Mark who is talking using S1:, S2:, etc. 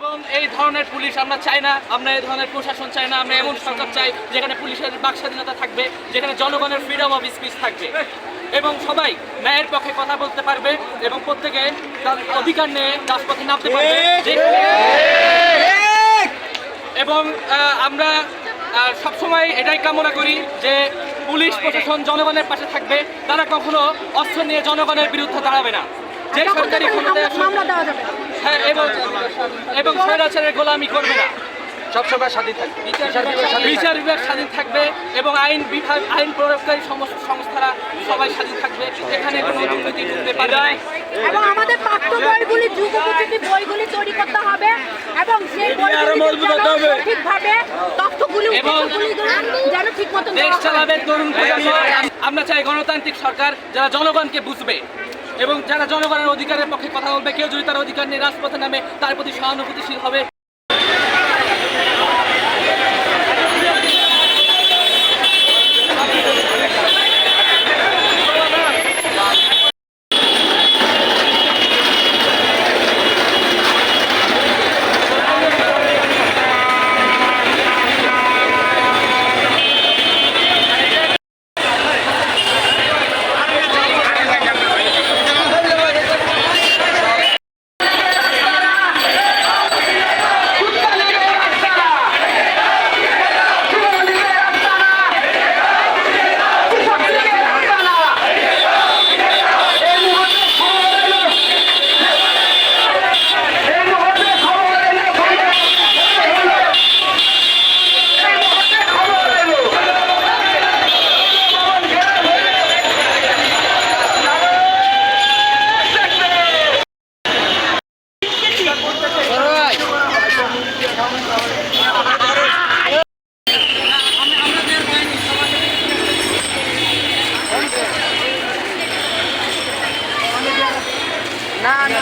S1: এবং এই ধরনের পুলিশ আমরা চাই না আমরা এই ধরনের প্রশাসন চাই না আমরা এমন সরকার চাই যেখানে পুলিশের বাক স্বাধীনতা থাকবে যেখানে জনগণের ফ্রিডম অফ স্পিচ থাকবে। এবং সবাই ন্যায়ের পক্ষে কথা বলতে পারবে এবং প্রত্যেকে তার অধিকার নিয়ে রাজপথে নামতে পারবে। এবং আমরা সবসময় এটাই কামনা করি যে পুলিশ প্রশাসন জনগণের পাশে থাকবে। তারা কখনো অস্ত্র নিয়ে জনগণের বিরুদ্ধে দাঁড়াবে না। যে সরকারি ক্ষমতায় হ্যাঁ এবং এবং স্বৈরাচারের গোলামি করবে না।
S2: সবসময় স্বাধীন থাকবে। বিচার বিভাগ স্বাধীন
S1: থাকবে। এবং আইন বিভাগ আইন প্রয়োগকারী সমস্ত সংস্থারা সবাই স্বাধীন থাকবে। এখানে কোনো দুর্নীতি ঢুকতে পারে
S3: এবং আমাদের পাঠ্য বইগুলি যুগোপযোগী বইগুলি তৈরি করতে হবে এবং সেই বইগুলি সঠিকভাবে তথ্যগুলি
S1: এবং
S3: যেন ঠিক মতন
S1: দেশ চালাবে তরুণ প্রজন্ম। আমরা চাই গণতান্ত্রিক সরকার যারা জনগণকে বুঝবে। এবং যারা জনগণের অধিকারের পক্ষে কথা বলবে, কেউ যদি তার অধিকার নিয়ে রাজপথে নামে, তার প্রতি সহানুভূতিশীল হবে। நான்